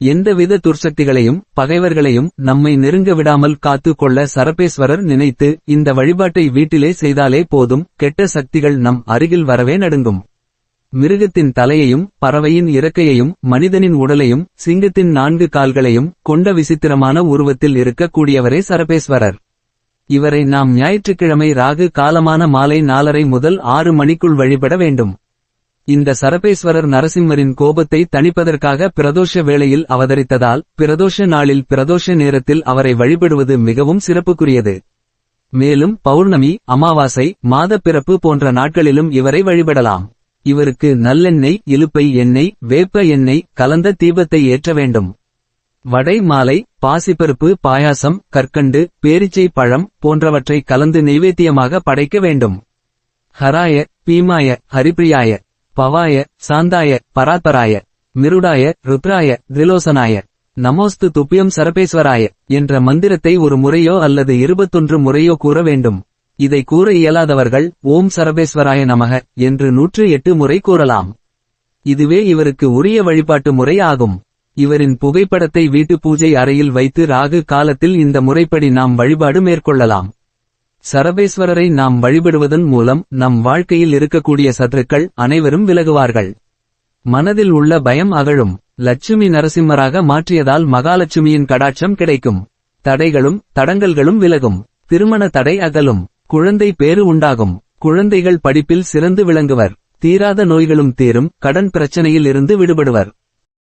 எந்தவித துர்சக்திகளையும் பகைவர்களையும் நம்மை நெருங்க விடாமல் காத்து கொள்ள சரபேஸ்வரர் நினைத்து இந்த வழிபாட்டை வீட்டிலே செய்தாலே போதும் கெட்ட சக்திகள் நம் அருகில் வரவே நடுங்கும். மிருகத்தின் தலையையும் பறவையின் இறக்கையையும் மனிதனின் உடலையும் சிங்கத்தின் நான்கு கால்களையும் கொண்ட விசித்திரமான உருவத்தில் இருக்கக்கூடியவரே சரபேஸ்வரர். இவரை நாம் ஞாயிற்றுக்கிழமை ராகு காலமான மாலை நாலரை முதல் ஆறு மணிக்குள் வழிபட வேண்டும். இந்த சரபேஸ்வரர் நரசிம்மரின் கோபத்தை தணிப்பதற்காக பிரதோஷ வேளையில் அவதரித்ததால் பிரதோஷ நாளில் பிரதோஷ நேரத்தில் அவரை வழிபடுவது மிகவும் சிறப்புக்குரியது. மேலும் பௌர்ணமி அமாவாசை மாதப்பிறப்பு போன்ற நாட்களிலும் இவரை வழிபடலாம். இவருக்கு நல்லெண்ணெய் இலுப்பை எண்ணெய் வேப்ப எண்ணெய் கலந்த தீபத்தை ஏற்ற வேண்டும். வடை மாலை பாசிப்பருப்பு பாயாசம் கற்கண்டு பேரிச்சை பழம் போன்றவற்றை கலந்து நைவேத்தியமாக படைக்க வேண்டும். ஹராய பீமாய ஹரிப்ரியாய பவாய சாந்தாய பராத்பராய மிருடாய ருத்ராய திரிலோசனாய நமோஸ்து துப்பியம் சரபேஸ்வராய என்ற மந்திரத்தை ஒரு முறையோ அல்லது இருபத்தொன்று முறையோ கூற வேண்டும். இதை கூற இயலாதவர்கள் ஓம் சரபேஸ்வராய நமக என்று நூற்று எட்டு முறை கூறலாம். இதுவே இவருக்கு உரிய வழிபாட்டு முறை ஆகும். இவரின் புகைப்படத்தை வீட்டு பூஜை அறையில் வைத்து ராகு காலத்தில் இந்த முறைப்படி நாம் வழிபாடு மேற்கொள்ளலாம். சரபேஸ்வரரை நாம் வழிபடுவதன் மூலம் நம் வாழ்க்கையில் இருக்கக்கூடிய சத்துருக்கள் அனைவரும் விலகுவார்கள். மனதில் உள்ள பயம் அகழும். லட்சுமி நரசிம்மராக மாற்றியதால் மகாலட்சுமியின் கடாட்சம் கிடைக்கும். தடைகளும் தடங்கல்களும் விலகும். திருமண தடை அகலும். குழந்தை பேறு உண்டாகும். குழந்தைகள் படிப்பில் சிறந்து விளங்குவர். தீராத நோய்களும் தீரும். கடன் பிரச்சனையில் இருந்து விடுபடுவர்.